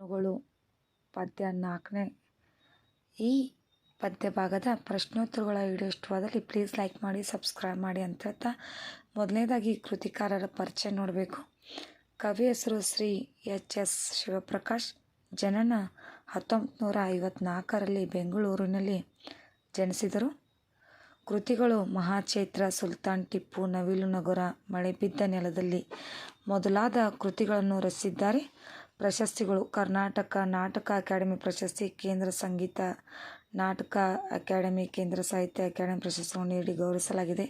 ಗಳು ಪದ್ಯ ನಾಲ್ಕನೇ. ಈ ಪದ್ಯ ಭಾಗದ ಪ್ರಶ್ನೋತ್ತರಗಳ ವಿಡಿಯೋ ಇಷ್ಟವಾದಲ್ಲಿ ಪ್ಲೀಸ್ ಲೈಕ್ ಮಾಡಿ ಸಬ್ಸ್ಕ್ರೈಬ್ ಮಾಡಿ ಅಂತ ಹೇಳ್ತಾ ಮೊದಲನೇದಾಗಿ ಕೃತಿಕಾರರ ಪರಿಚಯ ನೋಡಬೇಕು. ಕವಿ ಹೆಸರು ಶ್ರೀ ಎಚ್ ಎಸ್ ಶಿವಪ್ರಕಾಶ್. ಜನನ ಹತ್ತೊಂಬತ್ತು ನೂರ ಐವತ್ತ್ನಾಲ್ಕರಲ್ಲಿ ಬೆಂಗಳೂರಿನಲ್ಲಿ ಜನಿಸಿದರು. ಕೃತಿಗಳು ಮಹಾಚೈತ್ರ, ಸುಲ್ತಾನ್ ಟಿಪ್ಪು, ನವಿಲು ನಗರ, ಮಳೆ ಬಿದ್ದ ನೆಲದಲ್ಲಿ ಮೊದಲಾದ ಕೃತಿಗಳನ್ನು ರಚಿಸಿದ್ದಾರೆ. ಪ್ರಶಸ್ತಿಗಳು. ಕರ್ನಾಟಕ ನಾಟಕ ಅಕಾಡೆಮಿ ಪ್ರಶಸ್ತಿ, ಕೇಂದ್ರ ಸಂಗೀತ ನಾಟಕ ಅಕಾಡೆಮಿ, ಕೇಂದ್ರ ಸಾಹಿತ್ಯ ಅಕಾಡೆಮಿ ಪ್ರಶಸ್ತಿಗಳನ್ನು ನೀಡಿ ಗೌರವಿಸಲಾಗಿದೆ.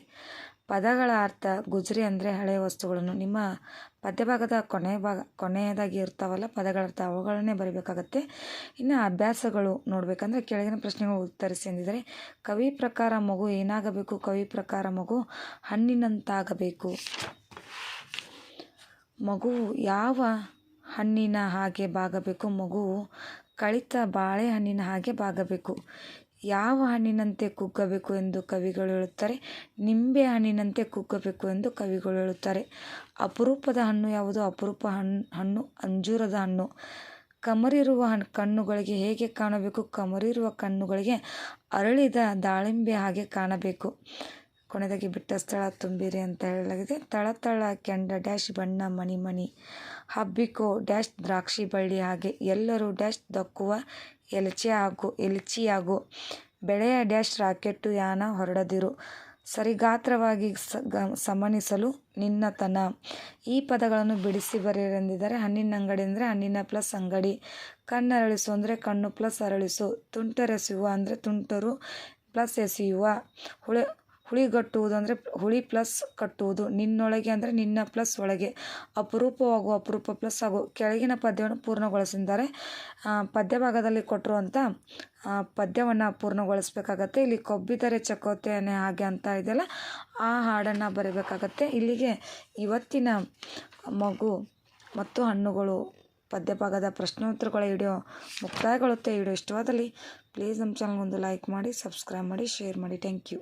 ಪದಗಳ ಅರ್ಥ ಗುಜರಿ ಅಂದರೆ ಹಳೆಯ ವಸ್ತುಗಳನ್ನು. ನಿಮ್ಮ ಪದ್ಯಭಾಗದ ಕೊನೆಯ ಭಾಗ, ಕೊನೆಯದಾಗಿ ಇರ್ತಾವಲ್ಲ ಪದಗಳ ಅರ್ಥ ಅವುಗಳನ್ನೇ ಬರೀಬೇಕಾಗತ್ತೆ. ಇನ್ನು ಅಭ್ಯಾಸಗಳು ನೋಡಬೇಕಂದ್ರೆ ಕೆಳಗಿನ ಪ್ರಶ್ನೆಗಳು ಉತ್ತರಿಸಿ ಎಂದಿದ್ದಾರೆ, ಕವಿ ಪ್ರಕಾರ ಮಗು ಏನಾಗಬೇಕು? ಕವಿ ಪ್ರಕಾರ ಮಗು ಹಣ್ಣಿನಂತಾಗಬೇಕು. ಮಗು ಯಾವ ಹಣ್ಣಿನ ಹಾಗೆ ಬಾಗಬೇಕು. ಮಗು ಕಳಿತ ಬಾಳೆಹಣ್ಣಿನ ಹಾಗೆ ಬಾಗಬೇಕು. ಯಾವ ಹಣ್ಣಿನಂತೆ ಕುಗ್ಗಬೇಕು ಎಂದು ಕವಿಗಳು ಹೇಳುತ್ತಾರೆ? ನಿಂಬೆ ಹಣ್ಣಿನಂತೆ ಕುಗ್ಗಬೇಕು ಎಂದು ಕವಿಗಳು ಹೇಳುತ್ತಾರೆ. ಅಪರೂಪದ ಹಣ್ಣು ಯಾವುದು? ಅಪರೂಪ ಹಣ್ಣು ಹಣ್ಣು ಅಂಜೂರದ ಹಣ್ಣು. ಕಮರಿರುವ ಹಣ್ಣು ಕಣ್ಣುಗಳಿಗೆ ಹೇಗೆ ಕಾಣಬೇಕು? ಕಮರಿರುವ ಕಣ್ಣುಗಳಿಗೆ ಅರಳಿದ ದಾಳಿಂಬೆ ಹಾಗೆ ಕಾಣಬೇಕು. ಕೊನೆಯದಾಗಿ ಬಿಟ್ಟ ಸ್ಥಳ ತುಂಬಿರಿ ಅಂತ ಹೇಳಲಾಗಿದೆ. ತಳ ತಳ ಕೆಂಡ ಡ್ಯಾಶ್ ಬಣ್ಣ ಮಣಿ ಮಣಿ. ಹಬ್ಬಿಕೋ ಡ್ಯಾಶ್ ದ್ರಾಕ್ಷಿ ಬಳ್ಳಿ ಹಾಗೆ. ಎಲ್ಲರೂ ಡ್ಯಾಶ್ ದಕ್ಕುವ ಎಲಚಿ ಆಗು ಎಲಚಿಯಾಗು. ಬೆಳೆಯ ಡ್ಯಾಶ್ ರಾಕೆಟ್ಟು ಯಾನ ಹೊರಡದಿರು. ಸರಿಗಾತ್ರವಾಗಿ ಸಮನಿಸಲು ನಿನ್ನತನ ಈ ಪದಗಳನ್ನು ಬಿಡಿಸಿ ಬರೆಯರೆಂದಿದ್ದಾರೆ. ಹಣ್ಣಿನ ಅಂಗಡಿ ಅಂದರೆ ಹಣ್ಣಿನ ಪ್ಲಸ್ ಅಂಗಡಿ. ಕಣ್ಣರಳಿಸು ಅಂದರೆ ಕಣ್ಣು ಪ್ಲಸ್ ಅರಳಿಸು. ತುಂಟರೆಸೆಯುವ ಅಂದರೆ ತುಂಟರು ಪ್ಲಸ್ ಎಸೆಯುವ. ಹುಳಿ ಹುಳಿಗಟ್ಟುವುದು ಅಂದರೆ ಹುಳಿ ಪ್ಲಸ್ ಕಟ್ಟುವುದು. ನಿನ್ನೊಳಗೆ ಅಂದರೆ ನಿನ್ನ ಪ್ಲಸ್ ಒಳಗೆ. ಅಪರೂಪವಾಗುವ ಅಪರೂಪ ಪ್ಲಸ್ ಆಗು. ಕೆಳಗಿನ ಪದ್ಯವನ್ನು ಪೂರ್ಣಗೊಳಿಸಿದ್ದಾರೆ. ಪದ್ಯ ಭಾಗದಲ್ಲಿ ಕೊಟ್ಟಿರುವಂಥ ಪದ್ಯವನ್ನು ಪೂರ್ಣಗೊಳಿಸ್ಬೇಕಾಗತ್ತೆ. ಇಲ್ಲಿ ಕೊಬ್ಬಿದರೆ ಚಕೋತೆಯನ್ನೇ ಹಾಗೆ ಅಂತ ಇದೆಯಲ್ಲ, ಆ ಹಾಡನ್ನು ಬರೀಬೇಕಾಗತ್ತೆ. ಇಲ್ಲಿಗೆ ಇವತ್ತಿನ ಮಗು ಮತ್ತು ಹಣ್ಣುಗಳು ಪದ್ಯಭಾಗದ ಪ್ರಶ್ನೋತ್ತರಗಳ ವಿಡಿಯೋ ಮುಕ್ತಾಯಗೊಳ್ಳುತ್ತೆ. ವಿಡಿಯೋ ಇಷ್ಟವಾದಲ್ಲಿ ಪ್ಲೀಸ್ ನಮ್ಮ ಚಾನಲ್ಗೊಂದು ಲೈಕ್ ಮಾಡಿ ಸಬ್ಸ್ಕ್ರೈಬ್ ಮಾಡಿ ಶೇರ್ ಮಾಡಿ. Thank you